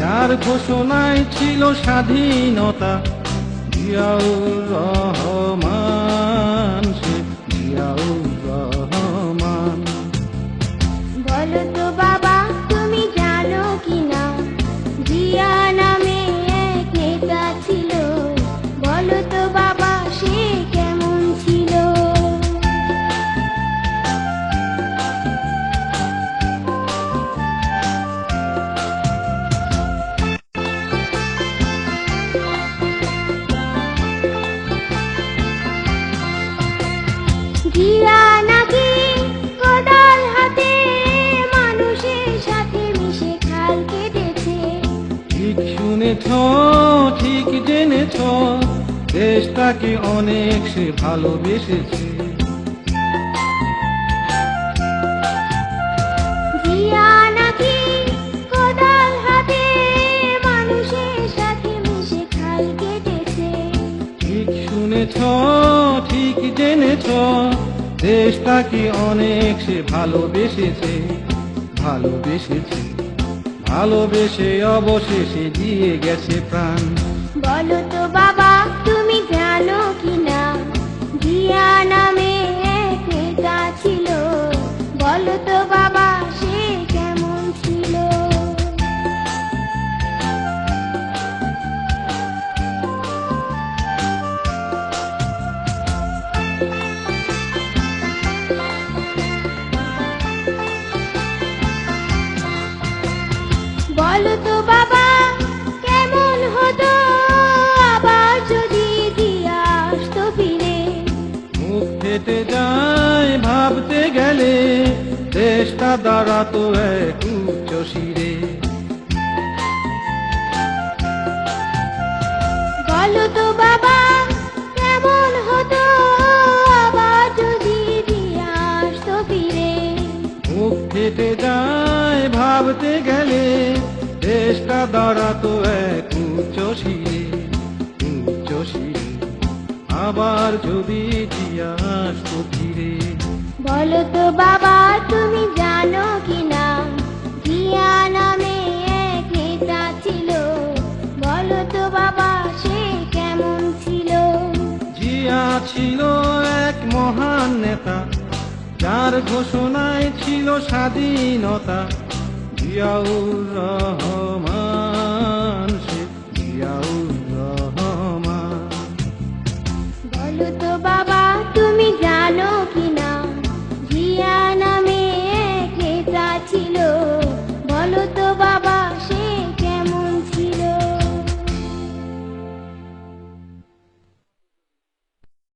যার ঘোষণায় ছিল স্বাধীনতা রহমান। শুনেছ ঠিক জেনেছ দেশটাকে অনেক সে ভালোবেসেছে। ঠিক শুনেছ ঠিক জেনেছ দেশটাকে অনেক সে ভালোবেসেছে ভালোবেসেছে। ভালোবেসে অবশেষে দিয়ে গেছে প্রাণ। মুখ ফেটে যায় ভাবতে গেলে দেশটা দাঁড়াতো এক উচ্চ শিরে। বলো তো বাবা কেমন হতো আবার যদি দিয়া আসতো ফিরে? মুখ ফেটে যায় ভাবতে গেলে দেশটা দাঁড়াতো এক উচ্চ শিরে। আবার যদি আসতো ফিরে। বলো তো বাবা তুমি জানো কিনা? জিয়া নামে এক নেতা ছিল। বলো তো বাবা সে কেমন ছিল? জিয়া ছিল এক মহান নেতা। যার ঘোষণায় ছিল স্বাধীনতা। জিয়াউর রহমান।